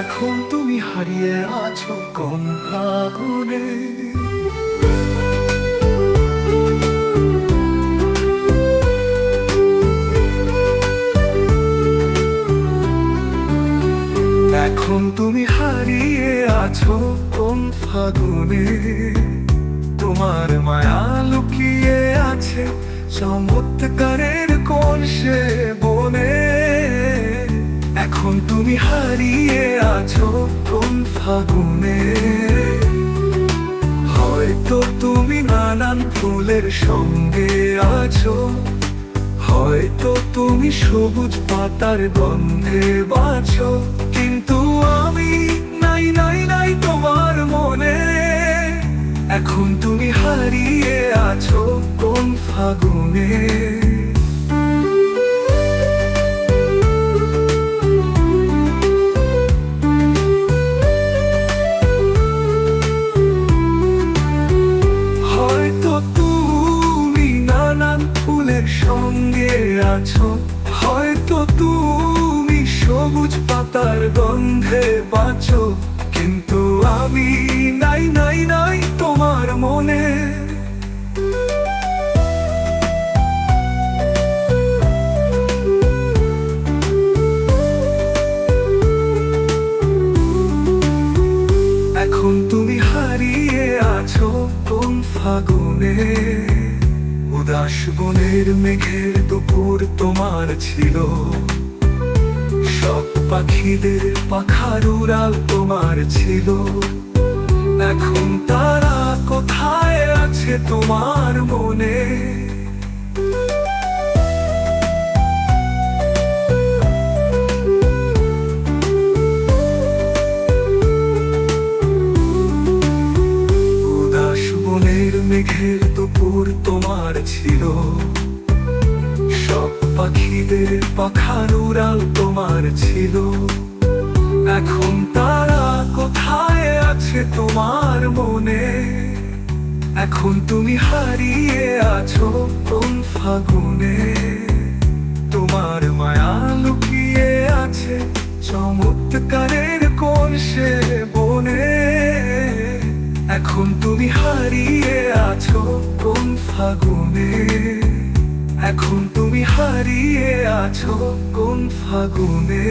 এখন তুমি হারিয়ে আছো কোন আগুনে এখন তুমি হারিয়ে আছো কোন ফাগুনে তোমার মায়া লুকিয়ে আছে চমৎকারের কোন সে বনে। এখন তুমি হারিয়ে ফুলের সঙ্গে আছো? হয়তো তুমি সবুজ পাতার গন্ধে বাছো। কিন্তু আমি নাই নাই নাই তোমার মনে। এখন তুমি হারিয়ে আছো কোন ফাগুনে? সঙ্গে আছো। হয়তো তুমি সবুজ পাতার গন্ধে বাঁচো। কিন্তু আমি নাই নাই নাই তোমার মনে। এখন তুমি হারিয়ে আছো কোন ফাগুনে। উদাস বনের মেঘের দুপুর তোমার ছিল। সব পাখিদের পাখার উড়াল তোমার ছিল। এখন তারা কোথায় আছে তোমার মনে? উদাস বনের মেঘের ছিল সব পাখিদের পাখার উড়াল তোমার ছিল। এখন তারা কোথায় আছে তোমার মনে? এখন তুমি হারিয়ে আছো কোন ফাগুনে? তোমার মায়া লুকিয়ে আছে চমৎকারের কোন সে বনে? এখন তুমি হারিয়ে আছো ফাগুনে। এখন তুমি হারিয়ে আছো কোন ফাগুনে?